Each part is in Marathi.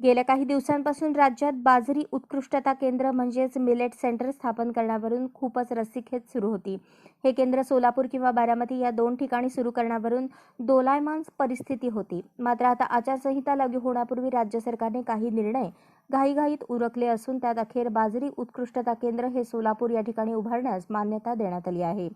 गेल्या काही दिवसांपासून राज्यात बाजरी उत्कृष्टता केंद्र म्हणजेच मिलेट सेंटर स्थापन करण्यावरून खूपच रस्सीखेच सुरू होती. हे केंद्र सोलापूर किंवा बारामती या दोन ठिकाणी सुरू करण्यावरून दोलायमान परिस्थिती होती. मात्र आता आचारसंहिता लागू होण्यापूर्वी राज्य सरकारने काही निर्णय घाईघाईत उरकले असून त्यात अखेर बाजरी उत्कृष्टता केंद्र हे सोलापूर या ठिकाणी उभारण्यास मान्यता देण्यात आली आहे.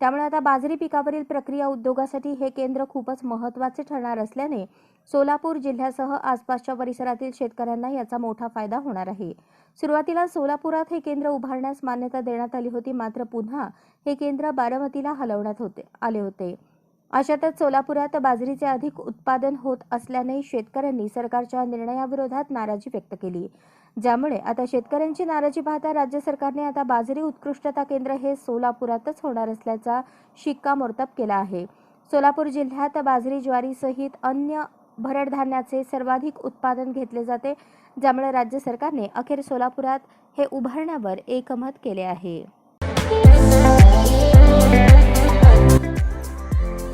त्यामुळे आता बाजरी पिकावरील प्रक्रिया उद्योगासाठी हे केंद्र खूपच महत्त्वाचे ठरणार असल्याने सोलापूर जिल्ह्यासह आसपासच्या परिसरातील शेतकऱ्यांना याचा मोठा फायदा होणार आहे. सुरुवातीला सोलापुरात हे केंद्र उभारण्यास मान्यता देण्यात आली होती मात्र पुन्हा हे केंद्र बारामतीला हलवण्यात होते आले होते. अशातच सोलापुरात बाजरीचे अधिक उत्पादन होत असल्याने शेतकऱ्यांनी सरकारच्या निर्णयाविरोधात नाराजी व्यक्त केली. ज्यामुळे आता शेतकऱ्यांची नाराजी पाहता राज्य सरकारने आता बाजरी उत्कृष्टता केंद्र हे सोलापुरातच होणार असल्याचा शिक्कामोर्तब केला आहे. सोलापूर जिल्ह्यात बाजरी ज्वारीसहित अन्य भरड धान्याचे सर्वाधिक उत्पादन घेतले जाते ज्यामुळे राज्य सरकारने अखेर सोलापुरात हे उभारण्यावर एकमत केले आहे.